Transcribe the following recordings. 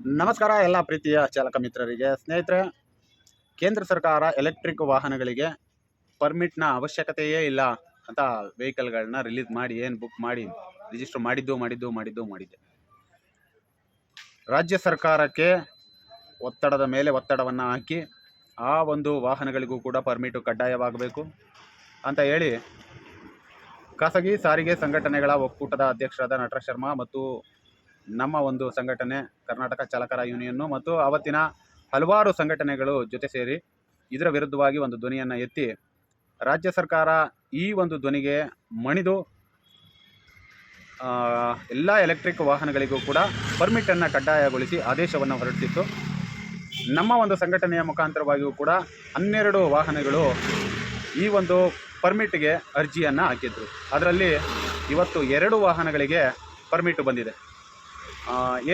ನಮಸ್ಕಾರ ಎಲ್ಲ ಪ್ರೀತಿಯ ಚಾಲಕ ಮಿತ್ರರಿಗೆ. ಸ್ನೇಹಿತರೆ, ಕೇಂದ್ರ ಸರ್ಕಾರ ಎಲೆಕ್ಟ್ರಿಕ್ ವಾಹನಗಳಿಗೆ ಪರ್ಮಿಟ್ನ ಅವಶ್ಯಕತೆಯೇ ಇಲ್ಲ ಅಂತ ವೆಹಿಕಲ್ಗಳನ್ನ ರಿಲೀಸ್ ಮಾಡಿ, ಏನು ಬುಕ್ ಮಾಡಿ ರಿಜಿಸ್ಟರ್ ಮಾಡಿದ್ದು ಮಾಡಿದ್ದು ಮಾಡಿದ್ದು, ಮಾಡಿದ್ದೆ. ರಾಜ್ಯ ಸರ್ಕಾರಕ್ಕೆ ಒತ್ತಡದ ಮೇಲೆ ಒತ್ತಡವನ್ನು ಹಾಕಿ ಆ ಒಂದು ವಾಹನಗಳಿಗೂ ಕೂಡ ಪರ್ಮಿಟು ಕಡ್ಡಾಯವಾಗಬೇಕು ಅಂತ ಹೇಳಿ ಖಾಸಗಿ ಸಾರಿಗೆ ಸಂಘಟನೆಗಳ ಒಕ್ಕೂಟದ ಅಧ್ಯಕ್ಷರಾದ ನಟರಾಜ್ ಶರ್ಮಾ ಮತ್ತು ನಮ್ಮ ಒಂದು ಸಂಘಟನೆ, ಕರ್ನಾಟಕ ಚಾಲಕರ ಯೂನಿಯನ್ನು ಮತ್ತು ಅವತ್ತಿನ ಹಲವಾರು ಸಂಘಟನೆಗಳು ಜೊತೆ ಸೇರಿ ಇದರ ವಿರುದ್ಧವಾಗಿ ಒಂದು ಧ್ವನಿಯನ್ನು ಎತ್ತಿ, ರಾಜ್ಯ ಸರ್ಕಾರ ಈ ಒಂದು ಧ್ವನಿಗೆ ಮಣಿದು ಎಲ್ಲ ಎಲೆಕ್ಟ್ರಿಕ್ ವಾಹನಗಳಿಗೂ ಕೂಡ ಪರ್ಮಿಟನ್ನು ಕಡ್ಡಾಯಗೊಳಿಸಿ ಆದೇಶವನ್ನು ಹೊರಡಿಸಿತ್ತು. ನಮ್ಮ ಒಂದು ಸಂಘಟನೆಯ ಮುಖಾಂತರವಾಗಿಯೂ ಕೂಡ ಹನ್ನೆರಡು ವಾಹನಗಳು ಈ ಒಂದು ಪರ್ಮಿಟ್ಗೆ ಅರ್ಜಿಯನ್ನು ಹಾಕಿದ್ರು. ಅದರಲ್ಲಿ ಇವತ್ತು ಎರಡು ವಾಹನಗಳಿಗೆ ಪರ್ಮಿಟ್ ಬಂದಿದೆ.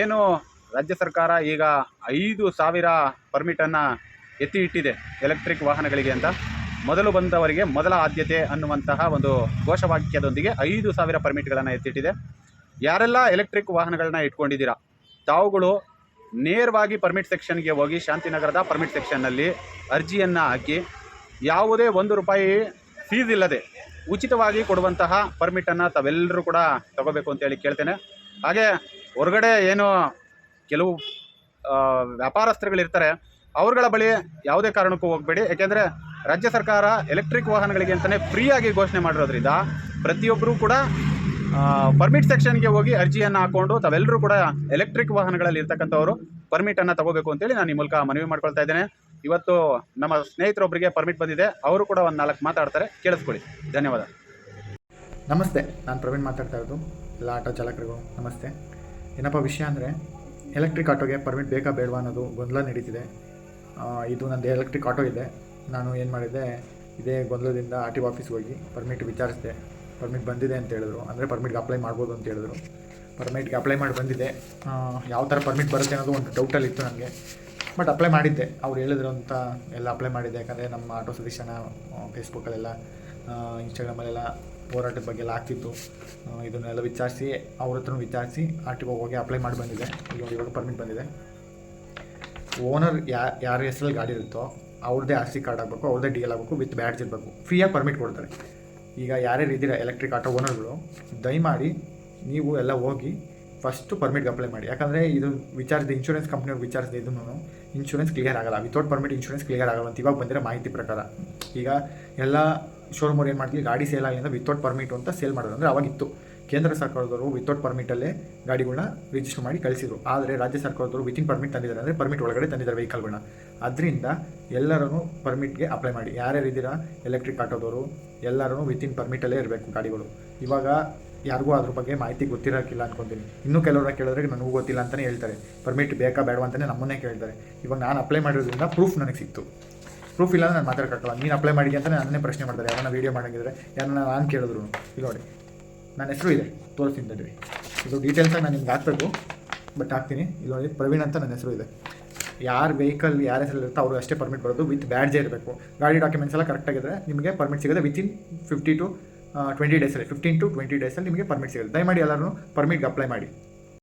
ಏನು ರಾಜ್ಯ ಸರ್ಕಾರ ಈಗ ಐದು ಸಾವಿರ ಪರ್ಮಿಟನ್ನು ಎತ್ತಿ ಇಟ್ಟಿದೆ ಎಲೆಕ್ಟ್ರಿಕ್ ವಾಹನಗಳಿಗೆ ಅಂತ. ಮೊದಲು ಬಂದವರಿಗೆ ಮೊದಲ ಆದ್ಯತೆ ಅನ್ನುವಂತಹ ಒಂದು ಘೋಷವಾಕ್ಯದೊಂದಿಗೆ ಐದು ಸಾವಿರ ಪರ್ಮಿಟ್ಗಳನ್ನು ಎತ್ತಿಟ್ಟಿದೆ. ಯಾರೆಲ್ಲ ಎಲೆಕ್ಟ್ರಿಕ್ ವಾಹನಗಳನ್ನ ಇಟ್ಕೊಂಡಿದ್ದೀರಾ, ತಾವುಗಳು ನೇರವಾಗಿ ಪರ್ಮಿಟ್ ಸೆಕ್ಷನ್ಗೆ ಹೋಗಿ ಶಾಂತಿನಗರದ ಪರ್ಮಿಟ್ ಸೆಕ್ಷನ್ನಲ್ಲಿ ಅರ್ಜಿಯನ್ನು ಹಾಕಿ ಯಾವುದೇ ಒಂದು ರೂಪಾಯಿ ಫೀಸ್ ಇಲ್ಲದೆ ಉಚಿತವಾಗಿ ಕೊಡುವಂತಹ ಪರ್ಮಿಟನ್ನು ತಾವೆಲ್ಲರೂ ಕೂಡ ತಗೋಬೇಕು ಅಂತೇಳಿ ಕೇಳ್ತೇನೆ. ಹಾಗೆ ಹೊರಗಡೆ ಏನು ಕೆಲವು ವ್ಯಾಪಾರಸ್ಥರುಗಳಿರ್ತಾರೆ, ಅವ್ರಗಳ ಬಳಿ ಯಾವುದೇ ಕಾರಣಕ್ಕೂ ಹೋಗಬೇಡಿ. ಯಾಕೆಂದರೆ ರಾಜ್ಯ ಸರ್ಕಾರ ಎಲೆಕ್ಟ್ರಿಕ್ ವಾಹನಗಳಿಗೆ ಅಂತಲೇ ಫ್ರೀಯಾಗಿ ಘೋಷಣೆ ಮಾಡಿರೋದ್ರಿಂದ ಪ್ರತಿಯೊಬ್ಬರೂ ಕೂಡ ಪರ್ಮಿಟ್ ಸೆಕ್ಷನ್ಗೆ ಹೋಗಿ ಅರ್ಜಿಯನ್ನು ಹಾಕ್ಕೊಂಡು ತಾವೆಲ್ಲರೂ ಕೂಡ ಎಲೆಕ್ಟ್ರಿಕ್ ವಾಹನಗಳಲ್ಲಿ ಇರ್ತಕ್ಕಂಥವ್ರು ಪರ್ಮಿಟನ್ನು ತಗೋಬೇಕು ಅಂತೇಳಿ ನಾನು ಈ ಮೂಲಕ ಮನವಿ ಮಾಡ್ಕೊಳ್ತಾ ಇದ್ದೇನೆ. ಇವತ್ತು ನಮ್ಮ ಸ್ನೇಹಿತರೊಬ್ಬರಿಗೆ ಪರ್ಮಿಟ್ ಬಂದಿದೆ. ಅವರು ಕೂಡ ಒಂದು ನಾಲ್ಕು ಮಾತಾಡ್ತಾರೆ. ಕೇಳಿಸ್ಕೊಳ್ಳಿ. ಧನ್ಯವಾದ. ನಮಸ್ತೆ. ನಾನು ಪ್ರವೀಣ್ ಮಾತಾಡ್ತಾ ಇರೋದು. ಎಲ್ಲ ಆಟೋ ಚಾಲಕರಿಗೂ ನಮಸ್ತೆ. ಏನಪ್ಪ ವಿಷಯ ಅಂದರೆ ಎಲೆಕ್ಟ್ರಿಕ್ ಆಟೋಗೆ ಪರ್ಮಿಟ್ ಬೇಕಾ ಬೇಡವಾ ಅನ್ನೋದು ಗೊಂದಲ ನಡೀತಿದೆ. ಇದು ನಂದು ಎಲೆಕ್ಟ್ರಿಕ್ ಆಟೋ ಇದೆ. ನಾನು ಏನು ಮಾಡಿದೆ ಇದೇ ಗೊಂದಲದಿಂದ ಆರ್ ಟಿ ಆಫೀಸ್ಗೆ ಹೋಗಿ ಪರ್ಮಿಟ್ ವಿಚಾರಿಸಿದೆ. ಪರ್ಮಿಟ್ ಬಂದಿದೆ ಅಂತ ಹೇಳಿದ್ರು. ಅಂದರೆ ಪರ್ಮಿಟ್ಗೆ ಅಪ್ಲೈ ಮಾಡ್ಬೋದು ಅಂತ ಹೇಳಿದ್ರು. ಪರ್ಮಿಟ್ಗೆ ಅಪ್ಲೈ ಮಾಡಿ ಬಂದಿದೆ. ಯಾವ ಥರ ಪರ್ಮಿಟ್ ಬರುತ್ತೆ ಅನ್ನೋದು ಒಂದು ಡೌಟಲ್ಲಿ ಇತ್ತು ನನಗೆ. ಬಟ್ ಅಪ್ಲೈ ಮಾಡಿದ್ದೆ. ಅವ್ರು ಹೇಳಿದ್ರು ಅಂತ ಎಲ್ಲ ಅಪ್ಲೈ ಮಾಡಿದ್ದೆ. ಯಾಕಂದರೆ ನಮ್ಮ ಆಟೋ ಸತೀಶನ ಫೇಸ್ಬುಕ್ಕಲ್ಲೆಲ್ಲ ಇನ್ಸ್ಟಾಗ್ರಾಮಲ್ಲೆಲ್ಲ ಹೋರಾಟದ ಬಗ್ಗೆ ಎಲ್ಲ ಆಗ್ತಿತ್ತು. ಇದನ್ನೆಲ್ಲ ವಿಚಾರಿಸಿ, ಅವ್ರ ಹತ್ರ ವಿಚಾರಿಸಿ ಆರ್ ಟಿ ಹೋಗಿ ಅಪ್ಲೈ ಮಾಡಿ ಬಂದಿದೆ ನೋಡಿ ಇವಾಗ ಪರ್ಮಿಟ್ ಬಂದಿದೆ. ಓನರ್ ಯಾ, ಯಾರ ಹೆಸರಲ್ಲಿ ಗಾಡಿ ಇರುತ್ತೋ ಅವ್ರದ್ದೇ ಆರ್ ಸಿ ಕಾರ್ಡ್ ಆಗಬೇಕು ಅವ್ರದ್ದೇ ಡಿ ಎಲ್ ಆಗಬೇಕು ವಿತ್ ಬ್ಯಾಡ್ಜ್ ಇರಬೇಕು. ಫ್ರೀಯಾಗಿ ಪರ್ಮಿಟ್ ಕೊಡ್ತಾರೆ. ಈಗ ಯಾರ್ಯಾರು ಇದ್ದೀರ ಎಲೆಕ್ಟ್ರಿಕ್ ಆಟೋ ಓನರ್ಗಳು ದಯಮಾಡಿ ನೀವು ಎಲ್ಲ ಹೋಗಿ ಫಸ್ಟು ಪರ್ಮಿಟ್ಗೆ ಅಪ್ಲೈ ಮಾಡಿ. ಯಾಕಂದರೆ ಇದು ವಿಚಾರಿಸಿದ ಇನ್ಶೂರೆನ್ಸ್ ಕಂಪ್ನಿಯವ್ರು ವಿಚಾರಿಸಿದ ಇದನ್ನು ಇನ್ಶೂರೆನ್ಸ್ ಕ್ಲಿಯರ್ ಆಗಲ್ಲ. ವಿತೌಟ್ ಪರ್ಮಿಟ್ ಇನ್ಶೂರೆನ್ಸ್ ಕ್ಲಿಯರ್ ಆಗಲ್ಲ ಅಂತ ಇವಾಗ ಬಂದಿರೋ ಮಾಹಿತಿ ಪ್ರಕಾರ. ಈಗ ಎಲ್ಲ ಶೋರೂಮ್ ಅವ್ರು ಏನು ಮಾಡ್ತೀವಿ ಗಾಡಿ ಸೇಲ್ ಆಗಲಿ ಅಂದರೆ ವಿತೌಟ್ ಪರ್ಮಿಟ್ ಅಂತ ಸೇಲ್ ಮಾಡೋದು ಅಂದರೆ ಅವಾಗಿತ್ತು. ಕೇಂದ್ರ ಸರ್ಕಾರದವರು ವಿತೌಟ್ ಪರ್ಮಿಟಲ್ಲೇ ಗಾಡಿಗಳನ್ನ ರಿಜಿಸ್ಟರ್ ಮಾಡಿ ಕಳಿಸಿದ್ರು. ಆದರೆ ರಾಜ್ಯ ಸರ್ಕಾರದವರು ವಿತಿನ್ ಪರ್ಮಿಟ್ ತಂದಿದ್ದಾರೆ. ಅಂದರೆ ಪರ್ಮಿಟ್ ಒಳಗಡೆ ತಂದಿದ್ದಾರೆ ವೆಹಿಕಲ್ಗಳನ್ನ ಅದರಿಂದ ಎಲ್ಲರೂ ಪರ್ಮಿಟ್ಗೆ ಅಪ್ಲೈ ಮಾಡಿ. ಯಾರ್ಯಾರು ಇದ್ದೀರಾ? ಎಲೆಕ್ಟ್ರಿಕ್ ಆಟೋದವರು ಎಲ್ಲರೂ ವಿತಿನ್ ಪರ್ಮಿಟಲ್ಲೇ ಇರಬೇಕು ಗಾಡಿಗಳು. ಇವಾಗ ಯಾರಿಗೂ ಅದ್ರ ಬಗ್ಗೆ ಮಾಹಿತಿ ಗೊತ್ತಿರೋಕ್ಕಿಲ್ಲ ಅನ್ಕೊತೀನಿ. ಇನ್ನೂ ಕೆಲವ್ರ ಕೇಳಿದ್ರೆ ನನಗೂ ಗೊತ್ತಿಲ್ಲ ಅಂತಲೇ ಹೇಳ್ತಾರೆ. ಪರ್ಮಿಟ್ ಬೇಕಾ, ಬೇಡವಾ ಅಂತಲೇ ನಮ್ಮನ್ನೇ ಕೇಳ್ತಾರೆ. ಇವಾಗ ನಾನು ಅಪ್ಲೈ ಮಾಡಿರೋದ್ರಿಂದ ಪ್ರೂಫ್ ನನಗೆ ಸಿಕ್ತು. ಪ್ರೂಫ್ ಇಲ್ಲ ನಾನು ಮಾತಾಡೋಕ್ಕಾಗಲ್ಲ ನೀನು ಅಪ್ಲೈ ಮಾಡಿ ಅಂತ ನನ್ನೇ ಪ್ರಶ್ನೆ ಮಾಡ್ತಾರೆ. ಯಾರನ್ನ ವೀಡಿಯೋ ಮಾಡೋಂಗಿದ್ರೆ, ಯಾರನ್ನ ನಾನು ಕೇಳಿದ್ರು. ಇಲ್ಲಿ ನೋಡಿ, ನನ್ನ ಹೆಸರು ಇದೆ. ತೋರಿಸ್ತೀನಿ ತಡ್ರಿ ಇದು ಡೀಟೇಲ್ಸ್ ನಾನು ನಿಮ್ಗೆ ಹಾಕ್ಬೇಕು. ಬಟ್ ಹಾಕ್ತೀನಿ. ಇಲ್ಲಿ ನೋಡಿ, ಪ್ರವೀಣ್ ಅಂತ ನನ್ನ ಹೆಸರು ಇದೆ. ಯಾರು ವೆಹಿಕಲ್ ಯಾರ ಹೆಸರು ಇರುತ್ತೋ ಅವ್ರಿಗೆ ಅಷ್ಟೇ ಪರ್ಮಿಟ್ ಬರೋದು. ವಿತ್ ಬ್ಯಾಡ್ಜೇ ಇರಬೇಕು. ಗಾಡಿ ಡಾಕ್ಯುಮೆಂಟ್ಸ್ ಎಲ್ಲ ಕರೆಕ್ಟಾಗಿದ್ದರೆ ನಿಮಗೆ ಪರ್ಮಿಟ್ ಸಿಗುತ್ತೆ ವಿತಿನ್ ಫಿಫ್ಟಿ ಟು ಟ್ವೆಂಟಿ ಡೇಸಲ್ಲಿ ಫಿಫ್ಟೀನ್ ಟು ಟ್ವೆಂಟಿ ಡೇಸಲ್ಲಿ ನಿಮಗೆ ಪರ್ಮಿಟ್ ಸಿಗುತ್ತೆ. ದಯಮಾಡಿ ಎಲ್ಲರೂ ಪರ್ಮಿಟ್ಗೆ ಅಪ್ಲೈ ಮಾಡಿ.